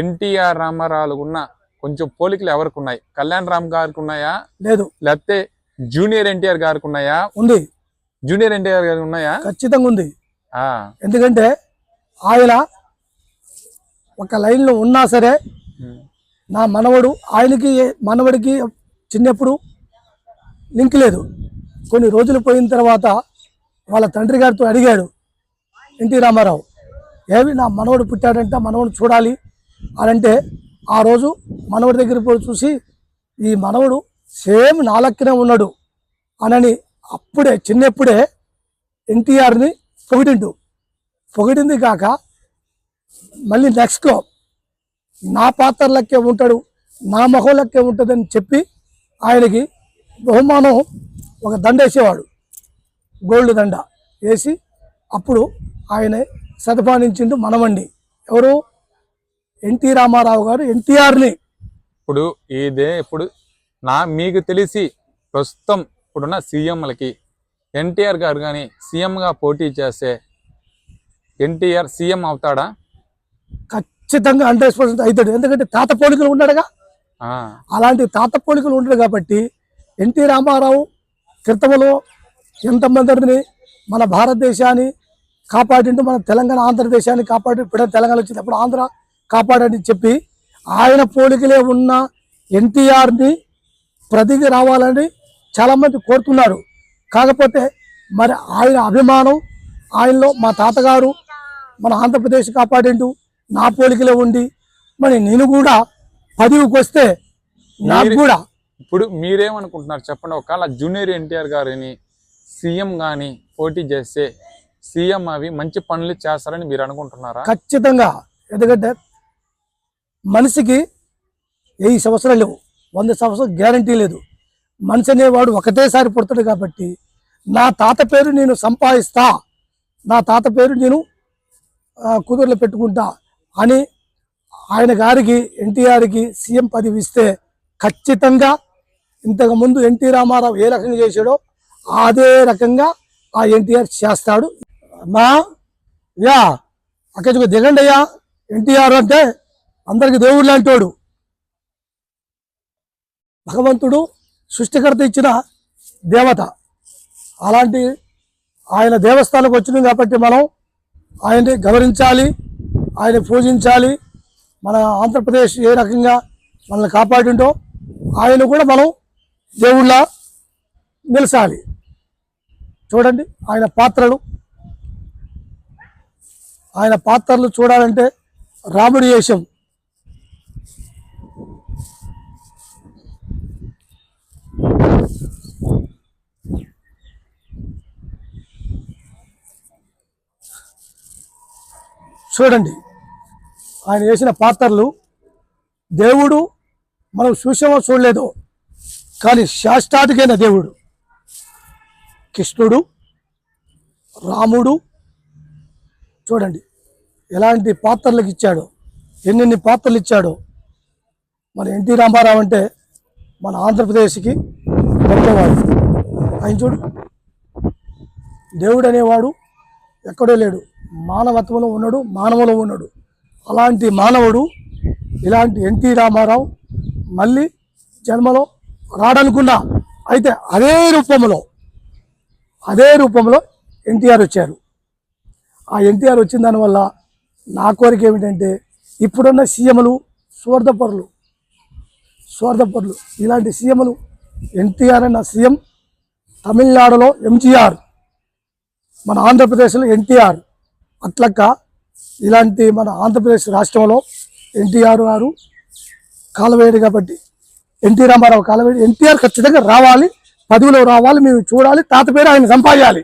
ఎన్టీఆర్ రామారావు ఉన్న కొంచెం పోలికలు ఎవరికి ఉన్నాయి కళ్యాణ్ రామ్ గారికి ఉన్నాయా లేదు. లేకపోతే జూనియర్ ఎన్టీఆర్ గారికి ఉన్నాయా ఉంది. జూనియర్ ఎన్టీఆర్ గారికి ఉన్నాయా? ఖచ్చితంగా ఉంది. ఎందుకంటే ఆయన ఒక లైన్లో ఉన్నా సరే. నా మనవడు ఆయనకి మనవడికి చిన్నప్పుడు లింక్ లేదు. కొన్ని రోజులు పోయిన తర్వాత వాళ్ళ తండ్రి గారితో అడిగాడు ఎన్టీ రామారావు ఏమి నా మనవడు పుట్టాడంట మనవడు చూడాలి అనంటే అంటే ఆ రోజు మనవడి దగ్గర పోయి చూసి ఈ మనవడు సేమ్ నాలక్కనే ఉన్నాడు అనని అప్పుడే చిన్నప్పుడే ఎన్టీఆర్ని పొగిడిండు. పొగిడింది కాక మళ్ళీ నెక్స్ట్లో నా పాత్రలకే ఉంటాడు నా మొహంలకే ఉంటుందని చెప్పి ఆయనకి బహుమానం ఒక దండ వేసేవాడు గోల్డ్ దండ వేసి అప్పుడు ఆయన సతపానించిండు మనమండి ఎవరు? ఎన్టీ రామారావు గారు ఎన్టీఆర్ని. ఇప్పుడు ఇదే ఇప్పుడు నా మీకు తెలిసి ప్రస్తుతం ఇప్పుడున్న సీఎంలకి ఎన్టీఆర్ గారు కానీ సీఎంగా పోటీ చేస్తే ఎన్టీఆర్ సీఎం అవుతాడా? ఖచ్చితంగా హండ్రెడ్ పర్సెంట్ అవుతాడు. ఎందుకంటే తాత పోలికలు ఉన్నాడుగా అలాంటి తాత పోలికలు ఉంటాడు కాబట్టి ఎన్టీ రామారావు క్రితంలో ఎంతమందిని మన భారతదేశాన్ని కాపాడిండు మన తెలంగాణ ఆంధ్రదేశాన్ని కాపాడి ఇప్పుడు తెలంగాణ వచ్చింది అప్పుడు ఆంధ్ర కాపాడని చెప్పి ఆయన పోలికలే ఉన్న ఎన్టీఆర్ని ప్రతికి రావాలని చాలామంది కోరుతున్నారు. కాకపోతే మరి ఆయన అభిమానం ఆయనలో మా తాతగారు మన ఆంధ్రప్రదేశ్ కాపాడిండు నా పోలికలే ఉండి. మరి నేను కూడా పదవికి వస్తే నాకు కూడా ఇప్పుడు మీరేమనుకుంటున్నారు చెప్పండి. ఒకవేళ జూనియర్ ఎన్టీఆర్ గారిని సీఎం కానీ పోటీ చేస్తే సీఎం అవి మంచి పనులు చేస్తారని మీరు అనుకుంటున్నారా? ఖచ్చితంగా. ఎందుకంటే మనిషికి వెయ్యి సంవత్సరాలు లేవు. వంద సంవత్సరాలు గ్యారంటీ లేదు. మనిషి అనేవాడు ఒకటేసారి పుడతాడు కాబట్టి నా తాత పేరు నేను సంపాదిస్తా నా తాత పేరు నేను ఆ, కుదురులో పెట్టుకుంటా అని ఆయన గారికి ఎన్టీఆర్కి సీఎం పదవి ఇస్తే ఖచ్చితంగా ఇంతకుముందు ఎన్టీ రామారావు ఏ రకంగా చేశాడో అదే రకంగా ఆ ఎన్టీఆర్ చేస్తాడు. మా యా అక్కడికి దిగండి అయ్యా. ఎన్టీఆర్ అంటే అందరికి దేవుడు లాంటోడు. భగవంతుడు సృష్టికర్త ఇచ్చిన దేవత. అలాంటి ఆయన దేవస్థానంకి వచ్చినాం కాబట్టి మనం ఆయన్ని గౌరవించాలి ఆయన పూజించాలి. మన ఆంధ్రప్రదేశ్ ఏ రకంగా మనల్ని కాపాడింటో ఆయన కూడా మనం దేవుళ్ళ నిలసాలి. చూడండి ఆయన పాత్రలు. ఆయన పాత్రలు చూడాలంటే రాముడి వేషం. చూడండి. ఆయన వేసిన పాత్రలు దేవుడు మనం చూసామో చూడలేదో కానీ శాస్త్రాటికైన దేవుడు. కృష్ణుడు రాముడు చూడండి ఎలాంటి పాత్రలకు ఇచ్చాడో ఎన్నెన్ని పాత్రలు ఇచ్చాడో. మన ఎన్టీ రామారావు అంటే మన ఆంధ్రప్రదేశ్కి గొప్పవాడు ఆయన చూడు దేవుడు అనేవాడు ఎక్కడో లేడు. మానవత్వంలో ఉన్నాడు మానవులో ఉన్నాడు. అలాంటి మానవుడు ఇలాంటి ఎన్టీ రామారావు మళ్ళీ జన్మలో రాడనుకున్నా అయితే అదే రూపంలో అదే రూపంలో ఎన్టీఆర్ వచ్చారు. ఆ ఎన్టీఆర్ వచ్చిన దానివల్ల నా కోరిక ఏమిటంటే ఇప్పుడున్న సీఎంలు స్వార్థపరులు స్వార్థపరులు ఇలాంటి సీఎంలు ఎన్టీఆర్ అన్న సీఎం తమిళనాడులో ఎంజీఆర్ మన ఆంధ్రప్రదేశ్లో ఎన్టీఆర్. అట్లక్క ఇలాంటి మన ఆంధ్రప్రదేశ్ రాష్ట్రంలో ఎన్టీఆర్ గారు కాలవేడు కాబట్టి ఎన్టీ రామారావు కాలవేడి ఎన్టీఆర్ ఖచ్చితంగా రావాలి పదవిలో రావాలి మేము చూడాలి తాత పేరు ఆయన సంపాదించాలి.